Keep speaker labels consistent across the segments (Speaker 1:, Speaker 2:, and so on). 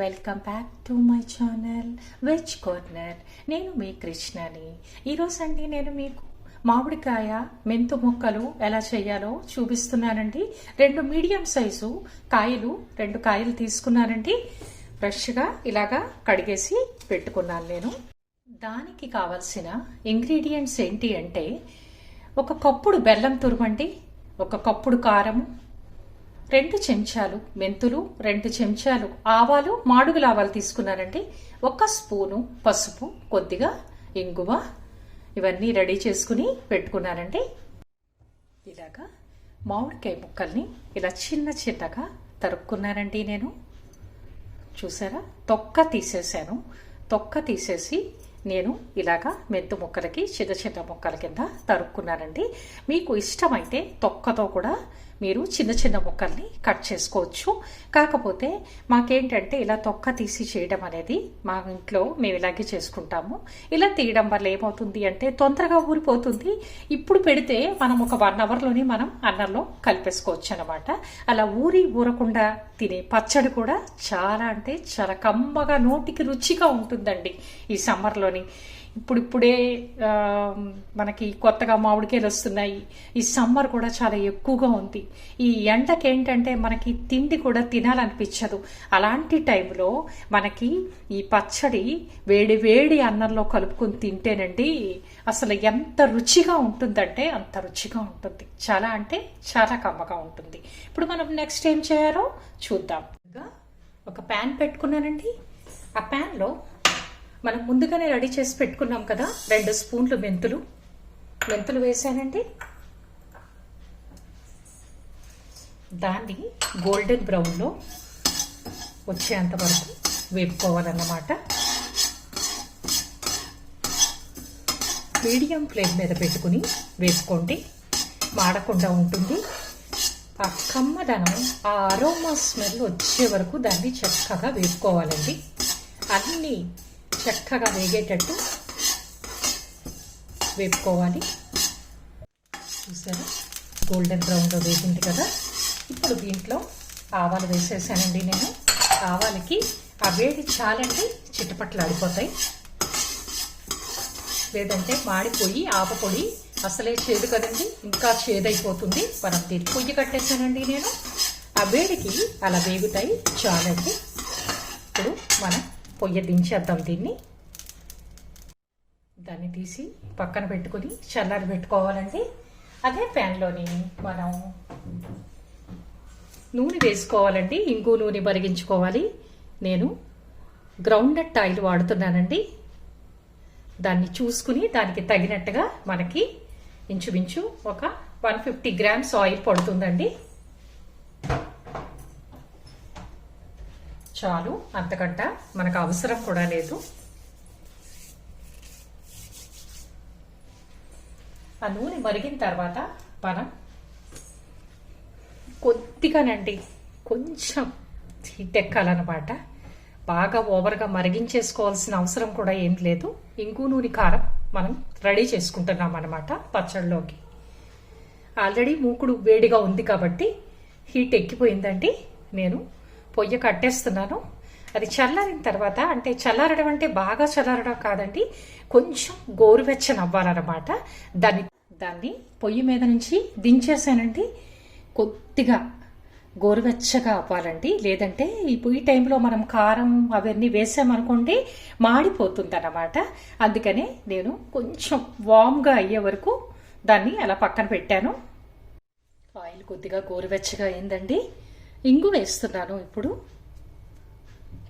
Speaker 1: Welcome back to my channel veg corner నేను మీ కృష్ణని. ఈరోజు అండి నేను మీకు మామిడికాయ మెంతు ముక్కలు ఎలా చేయాలో చూపిస్తున్నానండి. రెండు మీడియం సైజు కాయలు రెండు కాయలు తీసుకున్నానండి. ఫ్రెష్గా ఇలాగా కడిగేసి పెట్టుకున్నాను నేను. దానికి కావలసిన ఇంగ్రీడియంట్స్ ఏంటి అంటే ఒక కప్పుడు బెల్లం తురుమండి ఒక కప్పుడు కారము రెండు చెంచాలు మెంతులు రెండు చెంచాలు ఆవాలు మాడుగుల ఆవాలు తీసుకున్నానండి. ఒక స్పూను పసుపు కొద్దిగా ఇంగువ ఇవన్నీ రెడీ చేసుకుని పెట్టుకున్నానండి. ఇలాగా మామిడికాయ ముక్కల్ని ఇలా చిన్న చిన్నగా తరుక్కున్నానండి నేను. చూసారా? తొక్క తీసేసాను తొక్క తీసేసి నేను ఇలాగా మెంతు ముక్కలకి చిన్న చిన్న ముక్కల కింద తరుక్కున్నానండి. మీకు ఇష్టమైతే తొక్కతో కూడా మీరు చిన్న చిన్న ముక్కల్ని కట్ చేసుకోవచ్చు. కాకపోతే మాకేంటంటే ఇలా తొక్క తీసి చేయడం అనేది మా ఇంట్లో మేము ఇలాగే చేసుకుంటాము. ఇలా తీయడం వల్ల ఏమవుతుంది అంటే తొందరగా ఊరిపోతుంది. ఇప్పుడు పెడితే మనం ఒక వన్ అవర్లోనే మనం అన్నంలో కలిపేసుకోవచ్చు అనమాట అలా ఊరి ఊరకుండా తినే పచ్చడి కూడా చాలా అంటే చాలా కమ్మగా నోటికి రుచిగా ఉంటుందండి ఈ సమ్మర్లో. సమ్మర్లోని ఇప్పుడిప్పుడే మనకి కొత్తగా మామిడికాయలు వస్తున్నాయి. ఈ సమ్మర్ కూడా చాలా ఎక్కువగా ఉంది. ఈ ఎండకి ఏంటంటే మనకి తిండి కూడా తినాలనిపించదు. అలాంటి టైంలో మనకి ఈ పచ్చడి వేడి వేడి అన్నంలో కలుపుకొని తింటేనండి అసలు ఎంత రుచిగా ఉంటుందంటే అంత రుచిగా ఉంటుంది. చాలా అంటే చాలా కమ్మగా ఉంటుంది. ఇప్పుడు మనం నెక్స్ట్ ఏం చేయాలో చూద్దాం. ఇంకా ఒక ప్యాన్ పెట్టుకున్నానండి. ఆ ప్యాన్లో మనం ముందుగానే రెడీ చేసి పెట్టుకున్నాం కదా రెండు స్పూన్లు మెంతులు. మెంతులు వేసానండి. దాన్ని గోల్డెన్ బ్రౌన్లో వచ్చేంత వరకు వేపుకోవాలన్నమాట. మీడియం ఫ్లేమ్ మీద పెట్టుకుని వేసుకోండి. మాడకుండా ఉంటుంది. ఆ కమ్మదనం ఆ అరోమా స్మెల్ వచ్చే వరకు దాన్ని చక్కగా వేపుకోవాలండి. అన్నీ చక్కగా వేగేటట్టు వేపుకోవాలి. చూసారా? గోల్డెన్ బ్రౌన్లో వేగింది కదా? ఇప్పుడు దీంట్లో ఆవాలు వేసేసానండి నేను. ఆవాలకి ఆ వేడి చాలండి చిట్టపట్లు ఆడిపోతాయి లేదంటే మాడిపోయి ఆపపొడి అసలే చేదు కదండి. ఇంకా చేదైపోతుంది. మనం దీన్ని పొయ్యి కట్టేసానండి నేను. ఆ వేడికి అలా వేగుతాయి చాలండి. ఇప్పుడు మనం పొయ్యి దించేద్దాం దీన్ని. దాన్ని తీసి పక్కన పెట్టుకుని చల్లారి పెట్టుకోవాలండి. అదే ప్యాన్లోని మనం నూనె వేసుకోవాలండి. ఇంగు నూనె మరిగించుకోవాలి. నేను గ్రౌండెడ్ ఆయిల్ వాడుతున్నానండి. దాన్ని చూసుకుని దానికి తగినట్టుగా మనకి ఇంచుమించు ఒక వన్ ఫిఫ్టీ గ్రామ్స్ ఆయిల్ పడుతుందండి. చాలు అంతకంట మనకు అవసరం కూడా లేదు. ఆ నూనె మరిగిన తర్వాత మనం కొద్దిగానండి కొంచెం హీట్ ఎక్కాలన్నమాట బాగా ఓవర్గా మరిగించేసుకోవాల్సిన అవసరం కూడా ఏం లేదు. ఇంగు నూనె కారం మనం రెడీ చేసుకుంటున్నాం అనమాట పచ్చడిలోకి ఆల్రెడీ మూకుడు వేడిగా ఉంది కాబట్టి హీట్ ఎక్కిపోయిందండి. నేను పొయ్యి కట్టేస్తున్నాను. అది చల్లారిన తర్వాత అంటే చల్లారడం అంటే బాగా చల్లారడం కాదండి కొంచెం గోరువెచ్చని అవ్వాలన్నమాట. దాన్ని దాన్ని పొయ్యి మీద నుంచి దించేసానండి కొద్దిగా గోరువెచ్చగా అవ్వాలండి. లేదంటే ఈ ఈ టైంలో మనం కారం అవన్నీ వేసామనుకోండి మాడిపోతుంది అన్నమాట అందుకనే నేను కొంచెం వామ్గా అయ్యే వరకు దాన్ని అలా పక్కన పెట్టాను. ఆయిల్ కొద్దిగా గోరువెచ్చగా అయిందండి. ఇంగు వేస్తున్నాను ఇప్పుడు.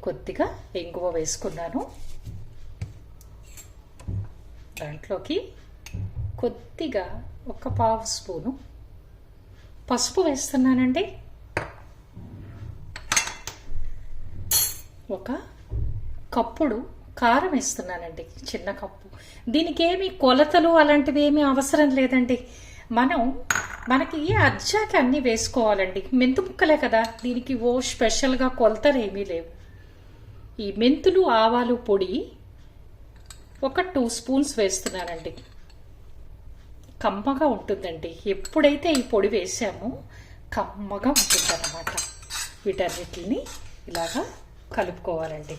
Speaker 1: కొద్దిగా ఇంగువ వేసుకున్నాను. దాంట్లోకి కొద్దిగా ఒక పావు స్పూను పసుపు వేస్తున్నానండి. ఒక కప్పుడు కారం వేస్తున్నానండి చిన్న కప్పు. దీనికి ఏమి కొలతలు అలాంటివి ఏమీ అవసరం లేదండి. మనం మనకి అజ్జాకి అన్నీ వేసుకోవాలండి. మెంతు ముక్కలే కదా దీనికి ఓ స్పెషల్గా కొలతలు ఏమీ లేవు. ఈ మెంతులు ఆవాలు పొడి ఒక టూ స్పూన్స్ వేస్తున్నానండి. కమ్మగా ఉంటుందండి. ఎప్పుడైతే ఈ పొడి వేసామో కమ్మగా ఉంటుందన్నమాట. వీటన్నిటిని ఇలాగా కలుపుకోవాలండి.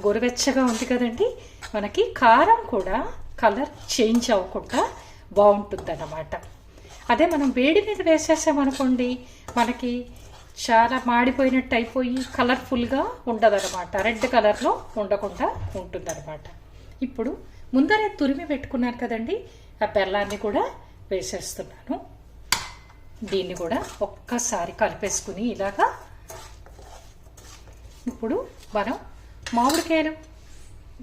Speaker 1: గోరువెచ్చగా ఉంది కదండి మనకి కారం కూడా కలర్ చేంజ్ అవ్వకుండా బాగుంటుంది అన్నమాట అదే మనం వేడి మీద వేసేసామనుకోండి మనకి చాలా మాడిపోయినట్టు అయిపోయి కలర్ఫుల్గా ఉండదన్నమాట. రెడ్ కలర్లో ఉండకుండా ఉంటుందన్నమాట. ఇప్పుడు ముందరే తురిమి పెట్టుకున్నాను కదండి ఆ బెల్లాన్ని కూడా వేసేస్తున్నాను. దీన్ని కూడా ఒక్కసారి కలిపేసుకుని ఇలాగా. ఇప్పుడు మనం మామిడికాయలు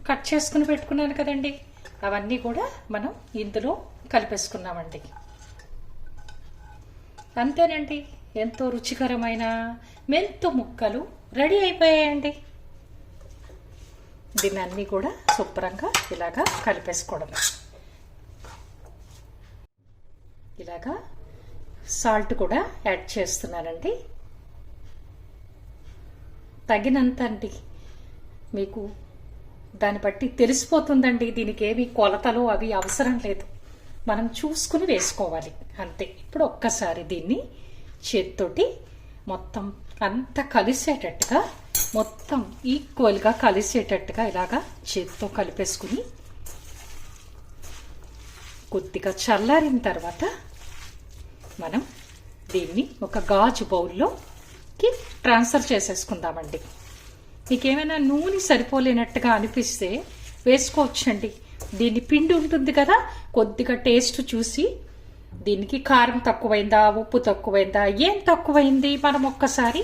Speaker 1: కట్ చేసుకుని పెట్టుకున్నాను కదండి. అవన్నీ కూడా మనం ఇందులో కలిపేసుకున్నామండి. అంతేనండి. ఎంతో రుచికరమైన మెంతు ముక్కలు రెడీ అయిపోయాయండి. దీన్ని అన్నీ కూడా శుభ్రంగా ఇలాగా కలిపేసుకోవడం. ఇలాగా సాల్ట్ కూడా యాడ్ చేస్తున్నానండి. తగినంత అండి మీకు దాన్ని బట్టి తెలిసిపోతుందండి దీనికి ఏమి కొలతలు అవి అవసరం లేదు. మనం చూసుకుని వేసుకోవాలి. అంతే. ఇప్పుడు ఒక్కసారి దీన్ని చేత్తోటి మొత్తం అంతా కలిసేటట్టుగా మొత్తం ఈక్వల్గా కలిసేటట్టుగా ఇలాగా చేత్తో కలిపేసుకుని కొద్దిగా చల్లారిన తర్వాత మనం దీన్ని ఒక గాజు బౌల్లోకి ట్రాన్స్ఫర్ చేసేసుకుందామండి. మీకు ఏమైనా నూనె సరిపోలేనట్టుగా అనిపిస్తే వేసుకోవచ్చండి. దీని పిండి ఉంటుంది కదా కొద్దిగా టేస్ట్ చూసి దీనికి కారం తక్కువైందా ఉప్పు తక్కువైందా ఏం తక్కువైంది మనం ఒక్కసారి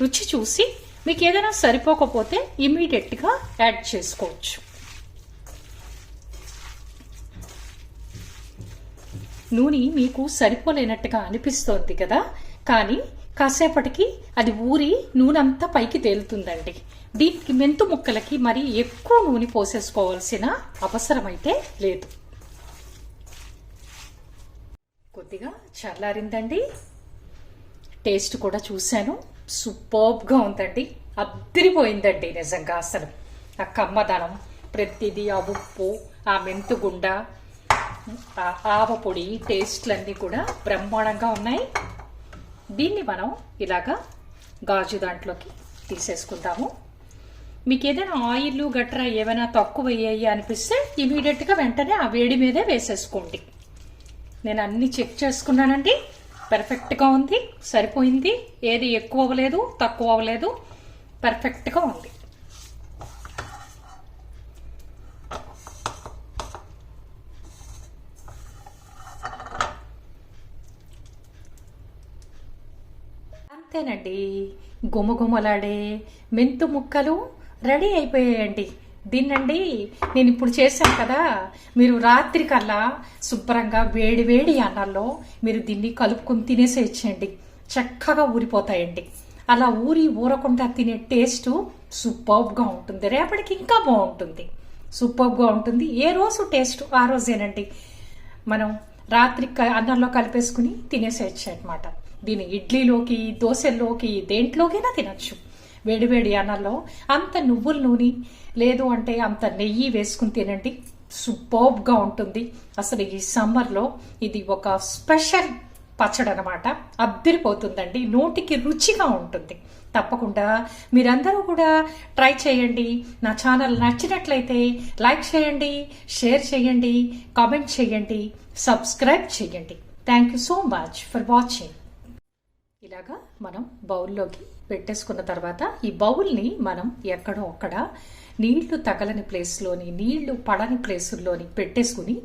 Speaker 1: రుచి చూసి మీకు ఏదైనా సరిపోకపోతే ఇమీడియట్గా యాడ్ చేసుకోవచ్చు. నూనె మీకు సరిపోలేనట్టుగా అనిపిస్తోంది కదా కానీ కాసేపటికి అది ఊరి నూనె అంతా పైకి తేలుతుందండి. దీనికి మెంతు ముక్కలకి మరి ఎక్కువ నూనె పోసేసుకోవాల్సిన అవసరమైతే లేదు. కొద్దిగా చల్లారిందండి. టేస్ట్ కూడా చూశాను. సూపర్బ్గా ఉందండి. అద్దరిపోయిందండి నిజంగా అసలు. ఆ కమ్మదనం ప్రతిదీ ఆ ఉప్పు ఆ మెంతుగుండ ఆ ఆవ పొడి టేస్ట్లన్నీ కూడా బ్రహ్మాండంగా ఉన్నాయి. దీన్ని మనం ఇలాగా గాజు దాంట్లోకి తీసేసుకుందాము. మీకు ఏదైనా ఆయిల్ గట్రా ఏమైనా తక్కువ అయ్యాయి అనిపిస్తే ఇమీడియట్గా వెంటనే ఆ వేడి మీదే వేసేసుకోండి. నేను అన్ని చెక్ చేసుకున్నానండి. పర్ఫెక్ట్గా ఉంది సరిపోయింది. ఏది ఎక్కువ అవ్వలేదు తక్కువ అవ్వలేదు. పర్ఫెక్ట్గా ఉంది. అంతేనండి. గుమగుమలాడే మెంతు ముక్కలు రెడీ అయిపోయాయండి. దీన్నండి నేను ఇప్పుడు చేశాను కదా. మీరు రాత్రి కల్లా శుభ్రంగా వేడి వేడి అన్నంలో మీరు దీన్ని కలుపుకొని తినేసేయచ్చండి చక్కగా ఊరిపోతాయండి. అలా ఊరి ఊరకుండా తినే టేస్ట్ సూపర్బ్గా ఉంటుంది. రేపటికి ఇంకా బాగుంటుంది. సూపర్బ్గా ఉంటుంది. ఏ రోజు టేస్ట్? ఆ రోజేనండి. మనం రాత్రి క- అన్నంలో కలిపేసుకుని తినేసేయచ్చు అనమాట దీని ఇడ్లీలోకి దోశల్లోకి దేంట్లోకైనా తినచ్చు. వేడివేడి అన్నంలో అంత నువ్వుల నూనె లేదు అంటే అంత నెయ్యి వేసుకుని తినండి. సూపర్బ్గా ఉంటుంది. అసలు ఈ సమ్మర్లో ఇది ఒక స్పెషల్ పచ్చడి అనమాట అద్దరిపోతుందండి నోటికి రుచిగా ఉంటుంది. తప్పకుండా మీరందరూ కూడా ట్రై చేయండి. నా ఛానల్ నచ్చినట్లయితే లైక్ చేయండి షేర్ చేయండి కామెంట్ చేయండి సబ్స్క్రైబ్ చేయండి. Thank you so much for watching. ఇలాగా మనం బౌల్లోకి పెట్టేసుకున్న తర్వాత ఈ బౌల్ని మనం ఎక్కడో అక్కడ నీళ్ళు తగలని ప్లేస్లోని నీళ్ళు పడని ప్లేసుల్లోని పెట్టేసుకుని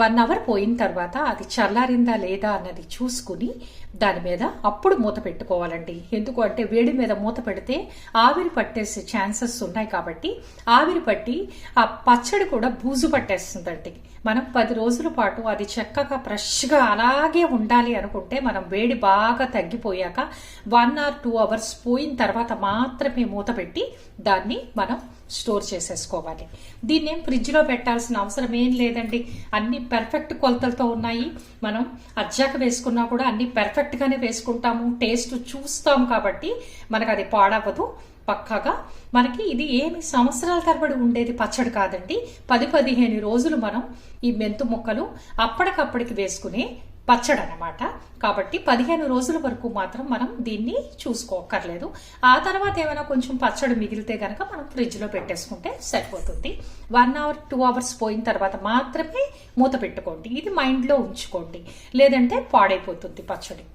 Speaker 1: వన్ అవర్ పోయిన తర్వాత అది చల్లారిందా లేదా అన్నది చూసుకుని దాని మీద అప్పుడు మూత పెట్టుకోవాలండి. ఎందుకు అంటే వేడి మీద మూత పెడితే ఆవిరి పట్టేసే ఛాన్సెస్ ఉన్నాయి కాబట్టి ఆవిరి పట్టి ఆ పచ్చడి కూడా బూజు పట్టేస్తుందండి. మనం పది రోజుల పాటు అది చక్కగా ఫ్రెష్గా అలాగే ఉండాలి అనుకుంటే మనం వేడి బాగా తగ్గిపోయాక వన్ ఆర్ టూ అవర్స్ పోయిన తర్వాత మాత్రమే మూత పెట్టి దాన్ని మనం స్టోర్ చేసేసుకోవాలి. దీన్ని ఏం ఫ్రిడ్జ్లో పెట్టాల్సిన అవసరం ఏం లేదండి. అన్ని పెర్ఫెక్ట్ కొలతలతో ఉన్నాయి. మనం అజ్జాక వేసుకున్నా కూడా అన్ని పెర్ఫెక్ట్గానే వేసుకుంటాము. టేస్ట్ చూస్తాం కాబట్టి మనకు అది పాడవదు పక్కాగా మనకి ఇది ఏమి సంవత్సరాల తరబడి ఉండేది పచ్చడి కాదండి. పది పదిహేను రోజులు మనం ఈ మెంతు ముక్కలు అప్పటికప్పటికి వేసుకుని పచ్చడి అనమాట కాబట్టి పదిహేను రోజుల వరకు మాత్రం మనం దీన్ని చూసుకోకర్లేదు ఆ తర్వాత ఏమైనా కొంచెం పచ్చడి మిగిలితే కనుక మనం ఫ్రిడ్జ్లో పెట్టేసుకుంటే సరిపోతుంది. వన్ అవర్ టూ అవర్స్ పోయిన తర్వాత మాత్రమే మూత పెట్టుకోండి. ఇది మైండ్లో ఉంచుకోండి. లేదంటే పాడైపోతుంది పచ్చడి.